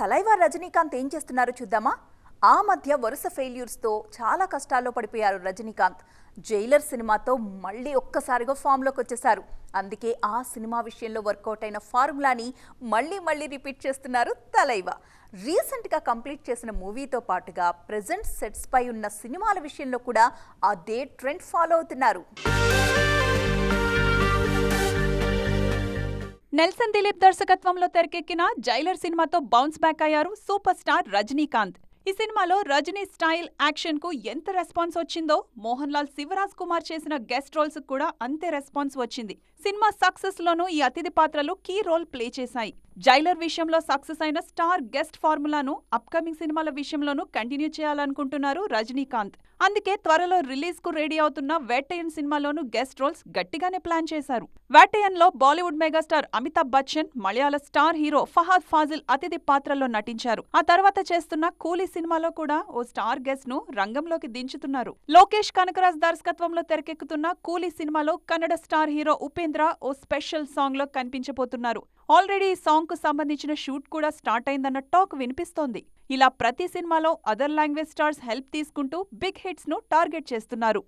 తలైవా రజనీకాంత్ ఏం చేస్తున్నారో చూద్దామా? ఆ మధ్య వరుస ఫెయిల్యూర్స్తో చాలా కష్టాల్లో పడిపోయారు రజనీకాంత్. జైలర్ సినిమాతో మళ్ళీ ఒక్కసారిగా ఫామ్లోకి వచ్చేశారు. అందుకే ఆ సినిమా విషయంలో వర్కౌట్ అయిన ఫార్ములాని మళ్ళీ మళ్ళీ రిపీట్ చేస్తున్నారు తలైవ. రీసెంట్గా కంప్లీట్ చేసిన మూవీతో పాటుగా ప్రజెంట్ సెట్స్పై ఉన్న సినిమాల విషయంలో కూడా అదే ట్రెండ్ ఫాలో అవుతున్నారు. నెల్సన్ దిలీప్ దర్శకత్వంలో తెరకెక్కిన జైలర్ సినిమాతో బౌన్స్ బ్యాక్ అయ్యారు సూపర్ స్టార్ రజనీకాంత్. ఈ సినిమాలో రజనీ స్టైల్ యాక్షన్కు ఎంత రెస్పాన్స్ వచ్చిందో మోహన్ లాల్ శివరాజ్ కుమార్ చేసిన గెస్ట్ రోల్స్ కూడా అంతే రెస్పాన్స్ వచ్చింది. సినిమా సక్సెస్ లోనూ ఈ అతిథి పాత్రలు కీ రోల్ ప్లే చేశాయి. జైలర్ విషయంలో సక్సెస్ అయిన స్టార్ గెస్ట్ ఫార్ములాను అప్కమింగ్ సినిమాల విషయంలోనూ కంటిన్యూ చేయాలనుకుంటున్నారు రజనీకాంత్. అందుకే త్వరలో రిలీజ్కు రెడీ అవుతున్న వేటయన్ సినిమాలోనూ గెస్ట్ రోల్స్ గట్టిగానే ప్లాన్ చేశారు. వేటయన్లో బాలీవుడ్ మెగాస్టార్ అమితాబ్ బచ్చన్ మలయాళ స్టార్ హీరో ఫహాద్ ఫాజిల్ అతిథి పాత్రలో నటించారు. ఆ తర్వాత చేస్తున్న కూలీ సినిమాలో కూడా ఓ స్టార్ గెస్ట్ను రంగంలోకి దించుతున్నారు. లోకేష్ కనకరాజ్ దర్శకత్వంలో తెరకెక్కుతున్న కూలీ సినిమాలో కన్నడ స్టార్ హీరో ఉపేంద్ర ఓ స్పెషల్ సాంగ్లో కనిపించబోతున్నారు. ఆల్రెడీ ఈ సాంగ్ కు సంబంధించిన షూట్ కూడా స్టార్ట్ అయిందన్న టాక్ వినిపిస్తోంది. ఇలా ప్రతి సినిమాలో అదర్ లాంగ్వేజ్ స్టార్స్ హెల్ప్ తీసుకుంటూ బిగ్ హిట్స్ను టార్గెట్ చేస్తున్నారు.